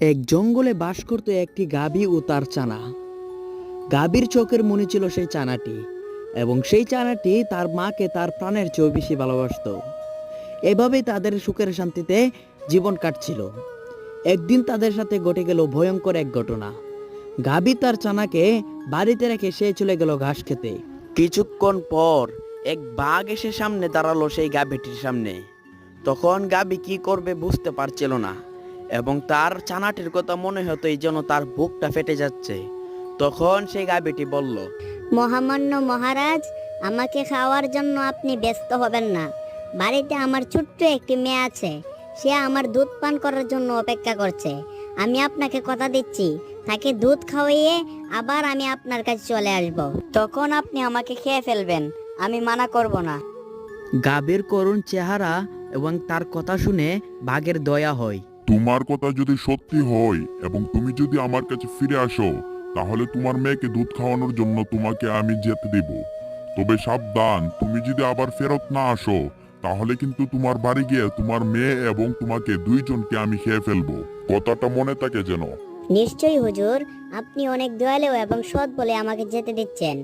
এক জঙ্গলে বাস করত একটি গাভী ও তার চানা। গাভীর চোখের মনে ছিল সেই চানাটি এবং সেই চানাটি তার মাকে তার প্রাণের চেয়েও বেশি ভালোবাসতো। এভাবেই তাদের সুখের শান্তিতে জীবন কাটছিল। একদিন তাদের সাথে ঘটে গেল ভয়ঙ্কর এক ঘটনা। গাভী তার চানাকে বাড়িতে রেখে সে চলে গেল ঘাস খেতে। কিছুক্ষণ পর এক বাঘ এসে সামনে দাঁড়াল সেই গাভীটির সামনে। তখন গাভী কি করবে বুঝতে পারছিল না। এবং তার চানাটির কথা মনে হতো এই জন্য তার বুকটা ফেটে যাচ্ছে। তখন সেই গাভীটি বলল মহামান্য মহারাজ আমাকে খাওয়ার জন্য আপনি ব্যস্ত হবেন না। বাড়িতে আমার ছোট্ট একটি মেয়ে আছে। সে আমার দুধ পান করার জন্য অপেক্ষা করছে। আমি আপনাকে কথা দিচ্ছি। তাকে দুধ খাওয়াইয়ে আবার আমি আপনার কাছে চলে আসব। তখন আপনি আমাকে খেয়ে ফেলবেন। আমি মানা করব না। গাভীর করুণ চেহারা এবং তার কথা শুনে বাঘের দয়া হয়। তোমার কথা যদি সত্যি হয় এবং তুমি যদি আমার কাছে ফিরে আসো তাহলে তোমার মেয়েকে দুধ খাওয়ানোর জন্য তোমাকে আমি যেতে দেব। তবে সাবধান তুমি যদি আবার ফেরত না আসো তাহলে কিন্তু তোমার বাড়ি গিয়ে তোমার মেয়ে এবং তোমাকে দুইজনকে আমি খেয়ে ফেলব। কথাটা মনে থাকে যেন। নিশ্চয়ই হুজুর আপনি অনেক দয়ালু এবং সৎ বলে আমাকে যেতে দিচ্ছেন।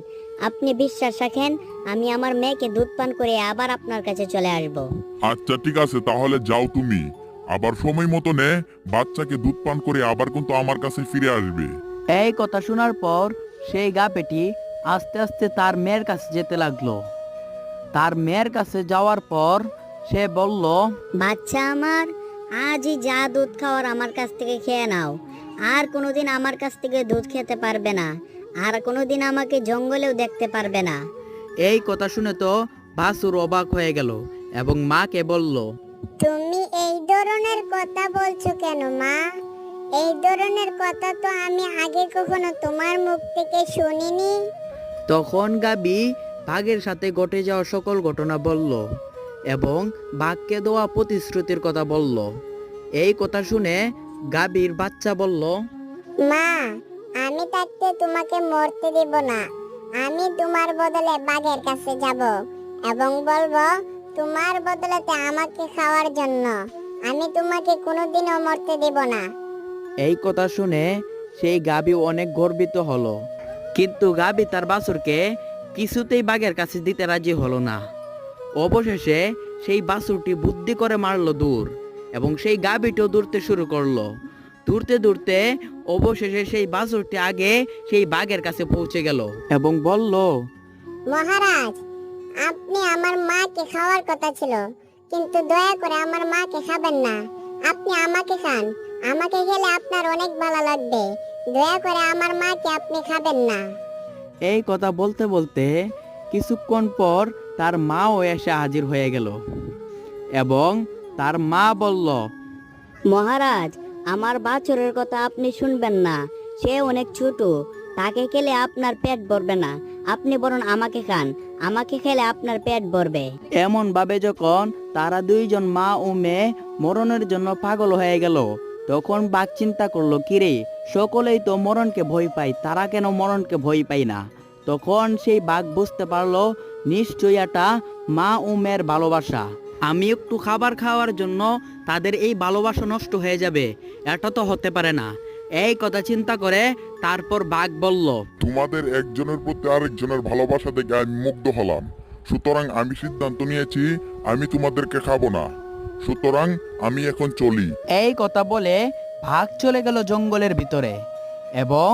আপনি বিশ্বাস রাখেন আমি আমার মেয়েকে দুধ পান করে আবার আপনার কাছে চলে আসব। আচ্ছা ঠিক আছে তাহলে যাও তুমি। আবার সময় মতো নে বাচ্চাকে দুধ পান করে আবার কিন্তু আমার কাছে ফিরে আসবে। এই কথা শোনার পর সেই গাভীটি আস্তে আস্তে তার মেয়ের কাছে যেতে লাগল। তার মেয়ের কাছে যাওয়ার পর সে বলল বাচ্চা আমার আজই যা দুধ খাওয়ার আমার কাছ থেকে খেয়ে নাও। আর কোনোদিন আমার কাছ থেকে দুধ খেতে পারবে না আর কোনোদিন আমাকে জঙ্গলেও দেখতে পারবে না। এই কথা শুনে তো বাসুর অবাক হয়ে গেল এবং মাকে বলল তুমি এই ধরনের কথা বলছো কেন মা? এই ধরনের কথা তো আমি আগে কখনো তোমার মুখ থেকে শুনিনি। তখন গাবি বাঘের সাথে ঘটে যাওয়া সকল ঘটনা বলল এবং বাঘকে দেওয়া প্রতিশ্রুতির কথা বলল। এই কথা শুনে গাবির বাচ্চা বলল মা আমি থাকতে তোমাকে মরতে দিব না। আমি তোমার বদলে বাঘের কাছে যাব এবং বলব তোমার বদলেতে আমাকে খাওয়ার জন্য। আমি তোমাকে কোনোদিনও মরতে দেব না। এই কথা শুনে সেই গাবি অনেক গর্বিত হলো। কিন্তু গাবি তার বাছুরকে কিছুতেই বাঘের কাছে দিতে রাজি হলো না। অবশেষে সেই বাছুরটি বুদ্ধি করে মারলো দূর এবং সেই গাবিটিও দৌড়তে শুরু করল। দূরতে দূরতে অবশেষে সেই বাছুরটি আগে সেই বাঘের কাছে পৌঁছে গেল এবং বলল মহারাজ আপনি আমার মাকে খাওয়ার কথা ছিল কিন্তু দয়া করে আমার মাকে খাবেন না। আপনি আমাকে খান আমাকে খেলে আপনার অনেক ভালো লাগবে। দয়া করে আমার মাকে আপনি খাবেন না। এই কথা বলতে বলতে কিছুক্ষণ পর তার মাও এসে হাজির হয়ে গেল এবং তার মা বলল মহারাজ আমার বাছরের কথা আপনি শুনবেন না। সে অনেক ছোট তাকে খেলে আপনার পেট ভরবে না। আপনি বরং আমাকে খান। আমাকে খেলে আপনার পেট ভরবে। এমন ভাবে যখন তারা দুইজন মা ও মেয়ে মরণের জন্য পাগল হয়ে গেল, তখন বাঘ চিন্তা করল, কিরে, সকলেই তো মরণকে ভয় পায়, তারা কেন মরণকে ভয় পায় না? তখন সেই বাঘ বুঝতে পারল, নিশ্চয়ই এটা মা ও মেয়ের ভালোবাসা। আমি একটু খাবার খাওয়ার জন্য তাদের এই ভালোবাসা নষ্ট হয়ে যাবে। এটা তো হতে পারে না। এই কথা চিন্তা করে তারপর বাঘ বলল তোমাদের একজনের প্রতি আরেকজনের ভালোবাসা দেখে আমি মুগ্ধ হলাম। সুতরাং আমি সিদ্ধান্ত নিয়েছি আমি তোমাদেরকে খাব না। সুতরাং আমি এখন চলি। এই কথা বলে ভাগ চলে গেল জঙ্গলের ভিতরে এবং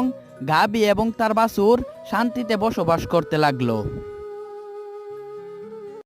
গাবি এবং তার বাসুর শান্তিতে বসবাস করতে লাগল।